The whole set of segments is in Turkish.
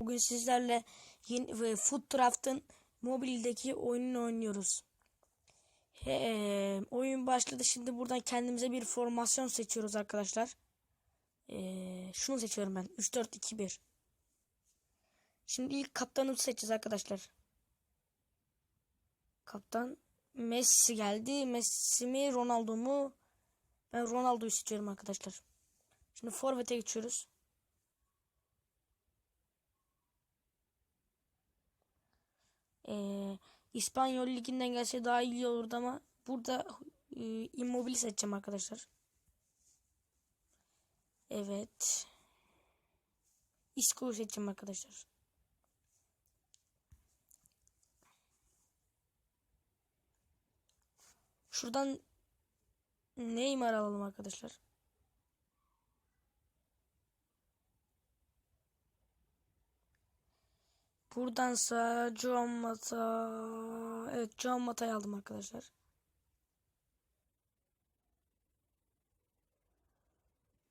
Bugün sizlerle yeni ve Foodcraft'ın mobildeki oyununu oynuyoruz. He, oyun başladı. Şimdi buradan kendimize bir formasyon seçiyoruz arkadaşlar. Ee, şunu seçiyorum ben. 3-4-2-1. Şimdi ilk kaptanımızı seçeceğiz arkadaşlar. Kaptan Messi geldi. Messi mi Ronaldo mu? Ben Ronaldo'yu seçiyorum arkadaşlar. Şimdi forvete geçiyoruz. Ee, İspanyol liginden gelse daha iyi olurdu ama burada e, Immobile seçeceğim arkadaşlar. Evet. Isco'yu seçeceğim arkadaşlar. Şuradan Neymar alalım arkadaşlar. Buradansa Joan Mata Evet Joan Mata'yı aldım arkadaşlar.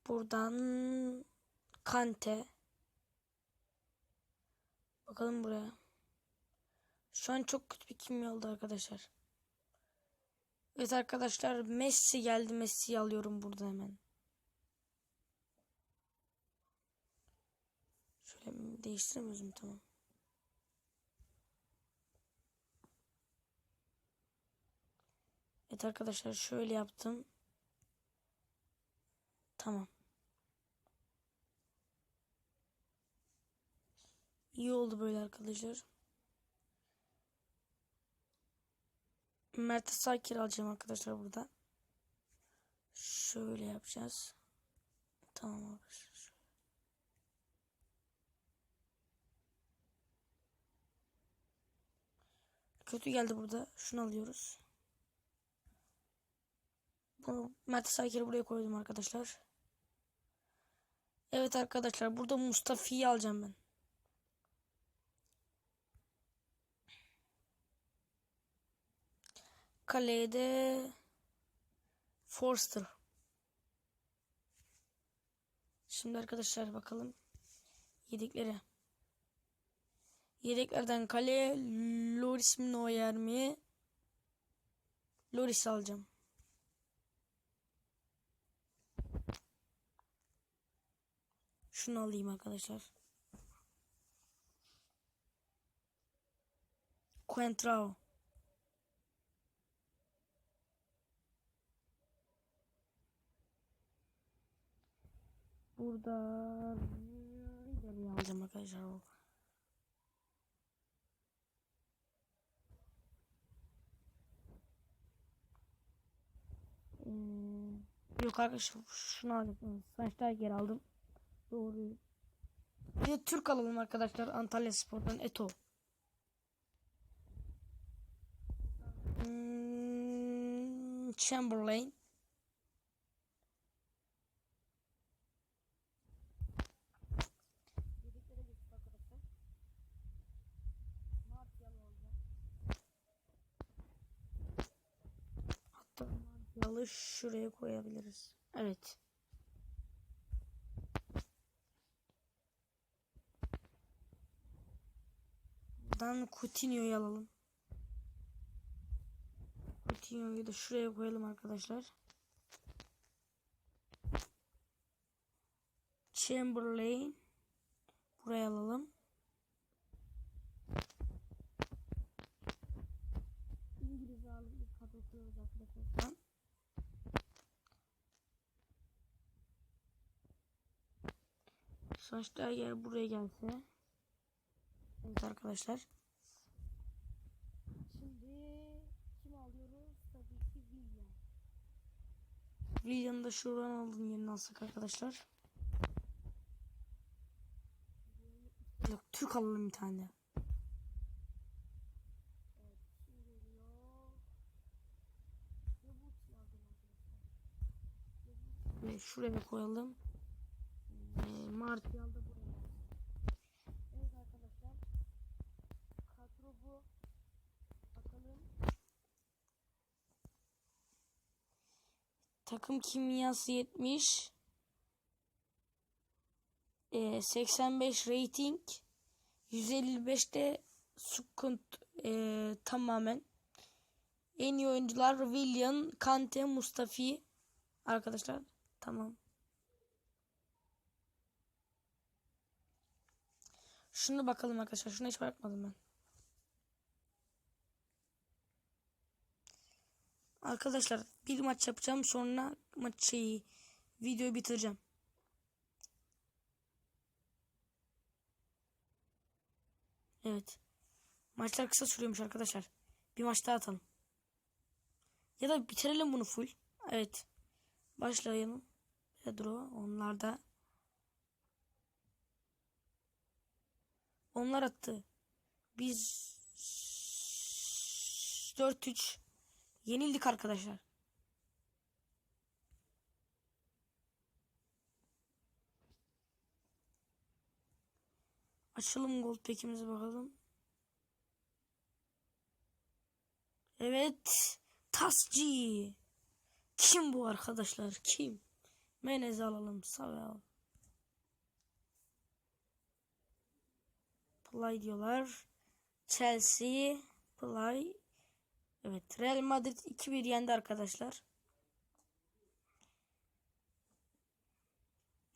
Buradan Kante. Bakalım buraya. Şu an çok kötü bir kimya oldu arkadaşlar. Evet arkadaşlar Messi geldi. Messi'yi alıyorum burada hemen. Şöyle değiştiremiyoruz mu? Tamam. Evet arkadaşlar şöyle yaptım. Tamam. İyi oldu böyle arkadaşlar. Mert'e Sakir alacağım arkadaşlar burada. Şöyle yapacağız. Tamam arkadaşlar. Kötü geldi burada. Şunu alıyoruz. Bunu Mert Sakir'i buraya koydum arkadaşlar. Evet arkadaşlar burada Mustafa'yı alacağım ben. Kaleye de Forster. Şimdi arkadaşlar bakalım. Yedekleri. Yedeklerden kaleye Loris mi Neuer mi? Loris alacağım. Şunu alayım arkadaşlar. Coentrao. Burada Ribery'i alacağım arkadaşlar. Hmm, yok arkadaşlar şunu alacağım. Saçlar geri aldım. Doğru. Bir de Türk alalım arkadaşlar. Antalya Spor'dan Eto. Hmm, Chamberlain. Hatta Martial'ı şuraya koyabiliriz. Evet. Buradan Coutinho'yu alalım. Coutinho'yu da şuraya koyalım arkadaşlar. Chamberlain buraya alalım. İngiliz ağırlıklı kadro kuruyoruz arkadaşlar. Saçlar yer buraya gelse. Evet arkadaşlar. Şimdi kim alıyoruz? Tabii ki William. William'ı da şuradan aldım yerine alsak arkadaşlar. Yok Türk alalım bir tane. Ve şuraya koyalım. Ee, Martial da buraya. Evet arkadaşlar. Kadro bu. Bakalım. Takım kimyası 70. e, 85 rating 155'te Sukut e, tamamen en iyi oyuncular William, Kante, Mustafi arkadaşlar tamam. Şunu bakalım arkadaşlar. Şunu hiç bakmadım ben. Arkadaşlar bir maç yapacağım sonra maç şeyi videoyu bitireceğim. Evet. Maçlar kısa sürüyormuş arkadaşlar. Bir maç daha atalım. Ya da bitirelim bunu full. Evet. Başlayalım. Pedro onlar da onlar attı. Biz 4-3 yenildik arkadaşlar. Açalım gol pekimize bakalım. Evet. Tasci. Kim bu arkadaşlar? Kim? Menez alalım. Sağ Play diyorlar. Chelsea. Play. Evet. Real Madrid 2-1 yendi arkadaşlar.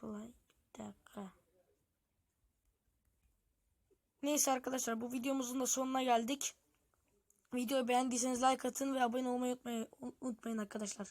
Play. Bir dakika. Neyse arkadaşlar bu videomuzun da sonuna geldik. Videoyu beğendiyseniz like atın ve abone olmayı unutmayın, unutmayın arkadaşlar.